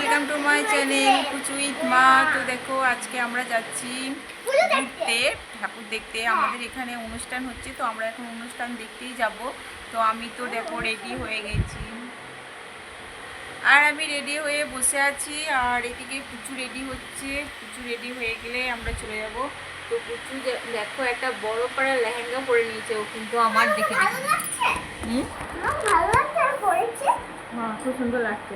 Welcome to my channel কুচু মা তো দেখো, আজকে আমরা যাচ্ছি ঘুরতে। ঠাকুর দেখতে আমাদের এখানে অনুষ্ঠান হচ্ছে, তো আমরা এখন অনুষ্ঠান দেখতেই যাব। তো আমি তো দেখো রেডি হয়ে গেছি। আর আমি রেডি হয়ে বসে আছি, আর এদিকে কুচু রেডি হচ্ছে। কুচু রেডি হয়ে গেলে আমরা চলে যাব। তো কুচু দেখো, একটা বড় পাড়া লেহেঙ্গা পরে নিয়েছে ও, কিন্তু আমার দেখে দেখে হুম আমার ভালো লাগছে আর পড়েছে হ্যাঁ খুব সুন্দর লাগছে।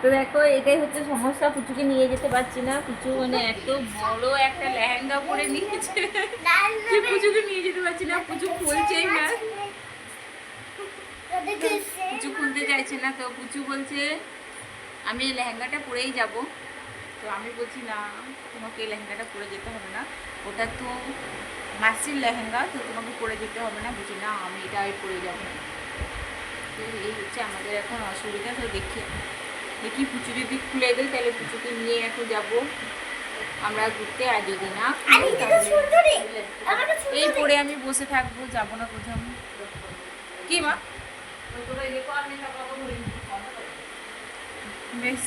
তো দেখো, এটাই হচ্ছে সমস্যা। পুচুকে নিয়ে যেতে পারছি না। পুচু মানে এত বড় একটা লেহেঙ্গা পরে নিয়েছে। পুচুকে নিয়ে যেতে পারছি না, পুচু খুলছেই না। পুচু খুলতে চাইছে না তো, পুচু বলছে, আমি এই লেহেঙ্গাটা পরেই যাব। তো আমি বলছি, না, তোমাকে এই লেহেঙ্গাটা পরে যেতে হবে না। ওটা তো মাসির লেহেঙ্গা, তো তোমাকে পরে যেতে হবে না। বুঝি না, আমি এটা পরে যাব। তো এই হচ্ছে আমাদের এখন অসুবিধা, তো দেখি। দেখি পুচু যদি খুলে দেয় তাহলে পুচুকে নিয়ে এখন যাব। আমরা ঘুরতে আর যদি না। এই পরে আমি বসে থাকব যাব না কোথাও। কি মা? বেশ।